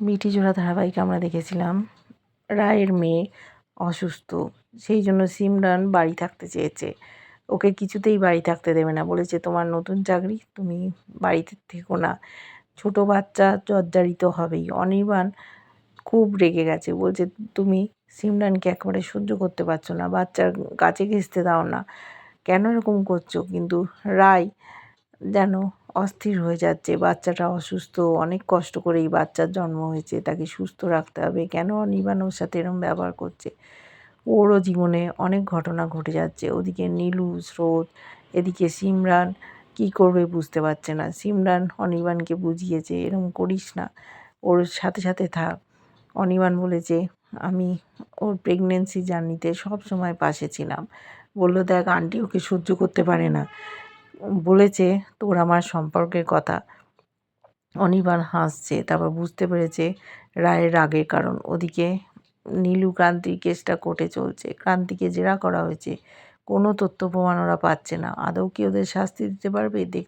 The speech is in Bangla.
মিঠি জোড়া ধারাবাহিক আমরা দেখেছিলাম। রায়ের মেয়ে অসুস্থ, সেই জন্য সিমরান বাড়ি থাকতে চেয়েছে। ওকে কিছুতেই বাড়ি থাকতে দেবে না। বলেছে, তোমার নতুন চাকরি? তুমি বাড়িতে থেকো না। ছোটো বাচ্চা জর্জারিত হবেই। অনির্বাণ খুব রেগে গেছে। বলছে, তুমি সিমরানকে একেবারে সহ্য করতে পারছ না। বাচ্চার কাছে ঘেঁচতে দাও না। কেন এরকম করছ? কিন্তু রায় যেন অস্থির হয়ে যাচ্ছে, বাচ্চাটা অসুস্থ, অনেক কষ্ট করে এই বাচ্চার জন্ম হয়েছে, তাকে সুস্থ রাখতে হবে। কেন অনির্বাণ ওর সাথে এরম ব্যবহার করছে? ওরও জীবনে অনেক ঘটনা ঘটে যাচ্ছে। ওদিকে নীলু, স্রোত, এদিকে সিমরান, কি করবে বুঝতে পারছে না। সিমরান অনির্বাণকে বুঝিয়েছে এরকম করিস না। ওর সাথে সাথে থাক। অনির্বাণ বলেছে, আমি ওর প্রেগনেন্সি জার্নিতে সব সময় পাশে ছিলাম। বলল, দেখ আন্টি ওকে সহ্য করতে পারে না। বলেছে, তোর আমার সম্পর্কের কথা। অনির্বাণ হাসছে, তারপর বুঝতে পেরেছে রায়ের রাগের কারণ। ওদিকে নীলু ক্রান্তির কেসটা কোর্টে চলছে। ক্রান্তিকে জেরা করা হয়েছে। কোনো তথ্য প্রমাণ ওরা পাচ্ছে না। আদৌ কি ওদের শাস্তি দিতে পারবে? দেখ